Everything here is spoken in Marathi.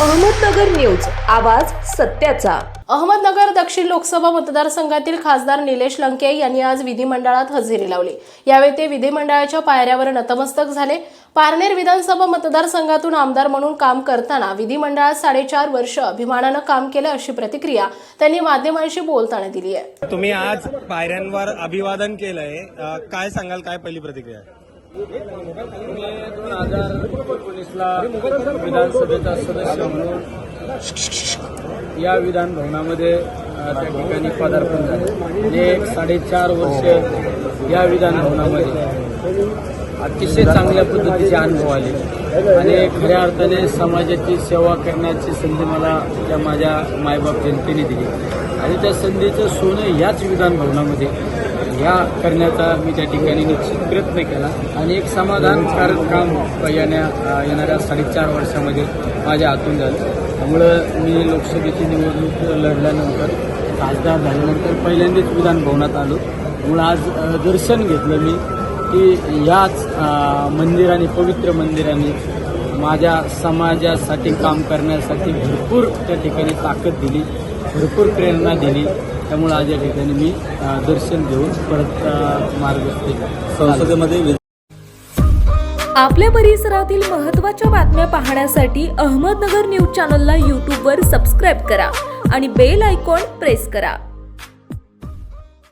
अहमदनगर न्यूज आवाज सत्याचा. अहमदनगर दक्षिण लोकसभा मतदारसंघातील खासदार निलेश लंके यांनी आज विधिमंडळात हजेरी लावली. यावेळी ते विधिमंडळाच्या पायऱ्यावर नतमस्तक झाले. पारनेर विधानसभा मतदारसंघातून आमदार म्हणून काम करताना विधिमंडळात साडेचार वर्ष अभिमानानं काम केलं अशी प्रतिक्रिया त्यांनी माध्यमांशी बोलताना दिली आहे. तुम्ही आज पायऱ्यांवर अभिवादन केलंय. काय सांगाल? काय पहिली प्रतिक्रिया दोन हजार एकोणीसला विधानसभेचा सदस्य म्हणून या विधान भवनामध्ये त्या ठिकाणी पदार्पण झाले. आणि एक साडेचार वर्ष या विधान भवनामध्ये अतिशय चांगल्या पद्धतीचे अनुभव आले. आणि खऱ्या अर्थाने समाजाची सेवा करण्याची संधी मला त्या माझ्या मायबाप जनतेने दिली. आणि त्या संधीचं सोनं याच विधान भवनामध्ये ह्या करण्याचा मी त्या ठिकाणी निश्चित प्रयत्न केला. आणि एक समाधानकारक काम येण्या येणाऱ्या साडेचार वर्षामध्ये माझ्या हातून झालं. त्यामुळं मी लोकसभेची निवडणूक लढल्यानंतर खासदार झाल्यानंतर पहिल्यांदाच विधानभवनात आलो. त्यामुळं आज दर्शन घेतलं मी की याच मंदिराने पवित्र मंदिराने माझ्या समाजासाठी काम करण्यासाठी भरपूर त्या ठिकाणी ताकद दिली भरपूर प्रेरणा दिली. त्यामुळे आज या ठिकाणी मी दर्शन घेऊन परत मार्ग संसदेमध्ये आपल्या परिसरातील महत्त्वाच्या बातम्या पाहण्यासाठी अहमदनगर न्यूज चॅनलला यूट्यूबवर सबस्क्राईब करा आणि बेल आयकॉन प्रेस करा.